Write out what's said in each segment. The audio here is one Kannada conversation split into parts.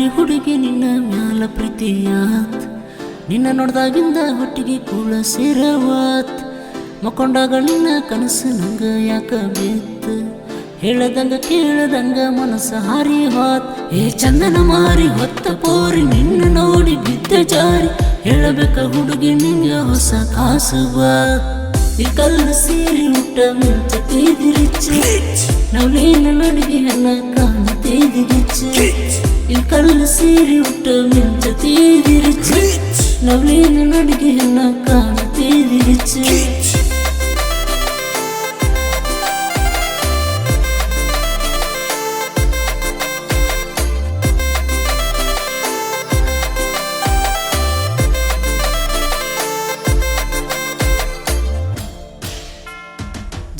ಮಾರಿ ಹುಡುಗಿ ನಿನ್ನ ಮ್ಯಾಲ ಪ್ರೀತಿಯಾತ್. ನಿನ್ನ ನೋಡ್ದಾಗಿಂದ ಹೊಟ್ಟಿಗೆ ಕೂಡ ಸೇರವಾತ್. ಮಕ್ಕೊಂಡಾಗ ನಿನ್ನ ಕನಸು ನಂಗ ಯಾಕ ಬೇತ್? ಹೇಳದಂಗ ಕೇಳದಂಗ ಮನಸ್ಸು ಹಾರಿ ಹಾತ್. ಏ ಚಂದನ ಮಾರಿ ಹೊತ್ತ ಪೋರಿ ನಿನ್ನ ನೋಡಿ ಬಿದ್ದ ಜಾರಿ. ಹೇಳಬೇಕ ಹುಡುಗಿ ನಿನ್ನ ಹೊಸ ಕಾಸು ಬಾತ್ ಈ ಕಲ್ಲು ಸೀರಿ ಊಟ ಮಿಂಚ ತೀದಿರಿಚ್ಚು. ನವಲೇನ ನಡಿಗೆಯನ್ನ ಕಾಣುತ್ತೇದಿರಿಚ್ಚು ಈ ಕಲ್ಲು ಸೀರಿ ಊಟ ಮಿಂಚ ತೀದಿರಿಚ್ಚು ನವಲೇನ ನಡಿಗೆಯನ್ನ ಕಾಣುತ್ತೇದಿರಿಚ್ಚು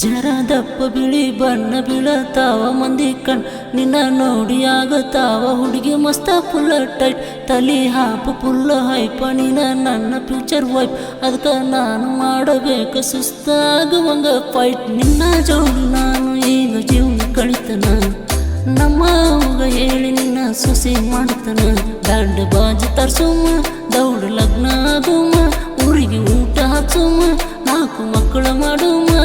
ಜರ ದಪ್ಪ ಬಿಳಿ ಬಣ್ಣ ಬೀಳತಾವ ಮಂದಿ ಕಣ್. ನಿನ್ನ ನೋಡಿ ಆಗತಾವ ಹುಡುಗಿ ಮಸ್ತ ಫುಲ್ಲ ಟೈಟ್ ತಲಿ ಹಾಪ ಫುಲ್ಲ ಹೈಪ ನಿನ್ನ ನನ್ನ ಫ್ಯೂಚರ್ ವೈಫ್ ಅದಕ್ಕೆ ನಾನು ಮಾಡಬೇಕ ಸುಸ್ತಾಗುವಂಗ ಫೈಟ್ ನಿನ್ನ ಜೋಡಿ ನಾನು ಈಗ ಜೀವನ ಕಳಿತನ. ನಮ್ಮ ಹೋಗ ಹೇಳಿ ನಿನ್ನ ಸೊಸೆ ಮಾಡ್ತನ. ದಂಡ ಬಾಜಿ ತರ್ಸುಮ್ಮ ದೌಡ ಲಗ್ನ ಆಗುಮ್ಮ ಊರಿಗೆ ಊಟ ಹಾಕ್ಸುಮ್ಮ ನಾಲ್ಕು ಮಕ್ಕಳು ಚಂದ್ರ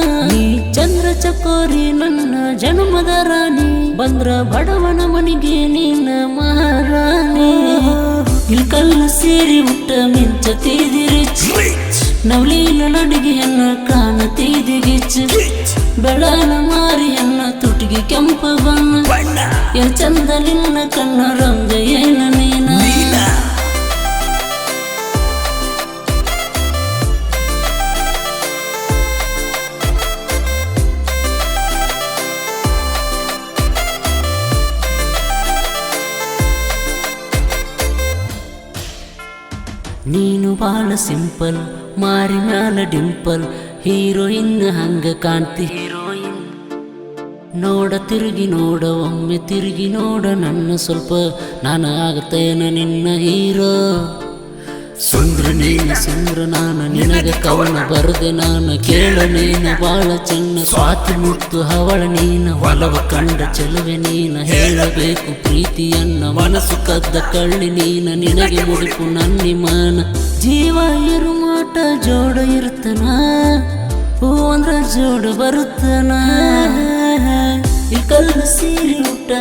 ಚಕೋರಿ ನನ್ನ ಜನ್ಮದ ರಾಣಿ. ಬಂದ್ರ ಬಡವನ ಮನಿಗೆ ನಿನ್ನ ಮಹಾರಾಣಿ. ಇಲ್ಕಲ್ಲು ಸೇರಿ ಊಟ ಮಿಂಚ ತೀದಿರಿಚ್ಚು ನವಲೀನ ನಡಿಗೆಯನ್ನ ಕಾಣ ತೀದಿಗಿಚ್ಚು ಬೆಳನ ಮಾರಿಯನ್ನ ತುಟಿಗೆ ಕೆಂಪ ಬಣ್ಣ. ಎ ಚಂದ ನಿನ್ನ ಕಣ್ಣ ರಂಗ ಏನ ನೀನ? ನೀನು ಬಾಳ ಸಿಂಪಲ್, ಮಾರಿ ಮ್ಯಾಲ ಡಿಂಪಲ್, ಹೀರೋಯಿನ್ ಹಂಗ ಕಾಣ್ತಿ. ಹೀರೋಯಿನ್ ನೋಡ ತಿರುಗಿ ನೋಡ, ಒಮ್ಮೆ ತಿರುಗಿ ನೋಡ, ನನ್ನ ಸ್ವಲ್ಪ ನಾನು ಆಗತ್ತೇನ ನಿನ್ನ ಹೀರೋ. ಸುಂದ್ರ ನೀನ ಸುಂದ್ರ ನಾನ, ನಿನಗೆ ಕವನ ಬರದೆ ನಾನು ಕೇಳ ನೀನ, ಬಾಳ ಚೆನ್ನ ಸ್ವಾತಿ ಮುತ್ತು ಹವಳ ನೀನ, ಒಲವ ಕಂಡ ಚೆಲುವೆ ನೀನ, ಹೇಳಬೇಕು ಪ್ರೀತಿಯನ್ನ, ಮನಸ್ಸು ಕದ್ದ ಕಳ್ಳಿ ನೀನ, ನಿನಗೆ ಮುಡಿಪು ನನ್ನಿ ಮಾನ ಜೀವ ಇರು ಮಾಟ, ಜೋಡ ಇರ್ತನ ಹೂ ಅಂದ್ರ ಜೋಡ ಬರುತ್ತನ. ಈ ಕಲ್ಲು ಊಟ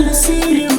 ಈ ಕಲ್ಲು